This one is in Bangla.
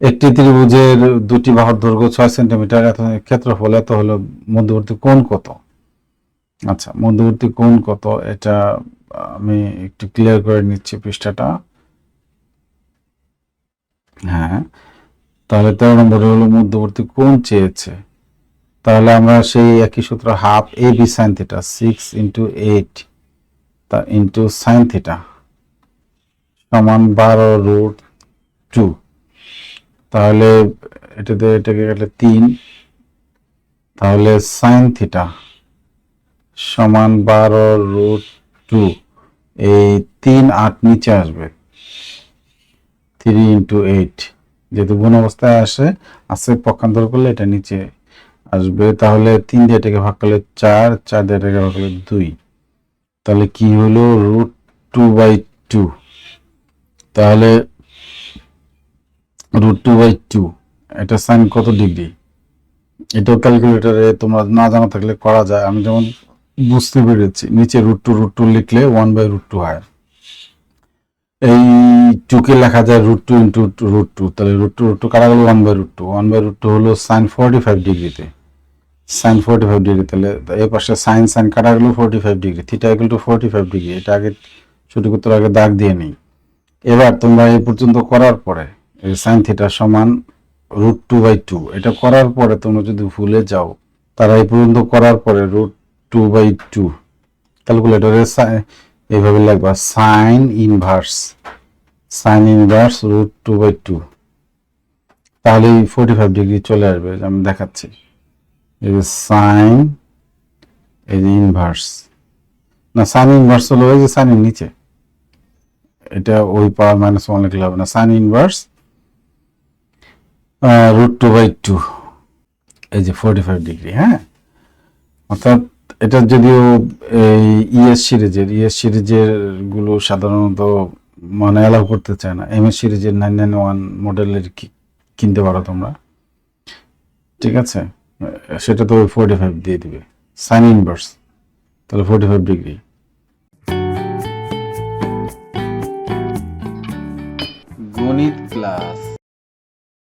একটি ত্রিভুজের দুটি বাহুর দৈর্ঘ্য ছয় সেন্টিমিটার, এত ক্ষেত্রফল এত হলো মধ্যবর্তী কোণ কত? আচ্ছা মধ্যবর্তী কোণ কত? এটা আমি একটু ক্লিয়ার করে নিচ্ছি পৃষ্ঠাটা। হ্যাঁ তাহলে তেরো নম্বরে হলো মধ্যবর্তী কোণ চেয়েছে। তাহলে আমরা সেই একই সূত্র half A B sine theta six into eight তা ইন্টু সাইন থিটা সমান বারো রুট টু তাহলে এটাতে, এটাকে কাটলে তিন। তাহলে সাইন থিটা সমান বারো রুট টু এই তিন আট নিচে আসবে। থ্রি ইন্টু এইট যেহেতু গুণ অবস্থায় আসে আসে পক্ষান্তর করলে এটা নিচে আসবে। তাহলে তিন দিয়ে এটাকে ভাগ করলে চার চার দিয়ে এটাকে ভাগ করলে দুই। তাহলে কি হলো? রুট টু বাই টু তাহলে রুট টু বাই টু এটা সাইন কত ডিগ্রি এটাও ক্যালকুলেটরে তোমরা না জানা থাকলে করা যায়। আমি যেমন বুঝতে পেরেছি, নিচে রুট টু রুট টু লিখলে ওয়ান বাই রুট টু হয়। এই টুকে লেখা যায় root two into root two তাহলে রুট টু রুট টু কাটা গেলো? One by root two one by root two হলো সাইন ফোর্টি ফাইভ ডিগ্রিতে সাইন ফোর্টি ফাইভ ডিগ্রি তাহলে এই পাশে সাইন সাইন কাটা গেলো? Forty five degree theta equal to forty five degree এটা আগে ছুটি করতে আগে দাগ দিয়ে নিই। এবার তোমরা এই পর্যন্ত করার পরে সাইন থিটা সমান রুট টু বাই টু এটা করার পরে তোমরা যদি ভুলে যাও, তারা এই পর্যন্ত করার পরে রুট টু বাই টু ক্যালকুলেটরে এইভাবে লিখবা sine inverse sine inverse root two by two তাহলে ফোর্টি ফাইভ ডিগ্রি চলে আসবে আমি দেখাচ্ছি। এই যে সাইন এই যে ইনভার্স না সাইন ইনভার্স হলো ওই যে সাইনের নিচে। এটা ওই পাওয়ার মাইনাস ওয়ান লিখলে হবে না। Sine inverse root two by two এই যে ফোর্টি ফাইভ ডিগ্রি হ্যাঁ? অর্থাৎ এটা যদিও এই ইএস সিরিজের ইএস সিরিজেরগুলো সাধারণত মানে অ্যালাউ করতে চায় না। এম এস সিরিজের নাইন নাইন ওয়ান মডেলের কিনতে পারো তোমরা? ঠিক আছে? সেটা তো ফোর্টি ফাইভ দিয়ে দিবে। সাইন ইনভার্স তাহলে ফোর্টি ফাইভ ডিগ্রি গণিত ক্লাস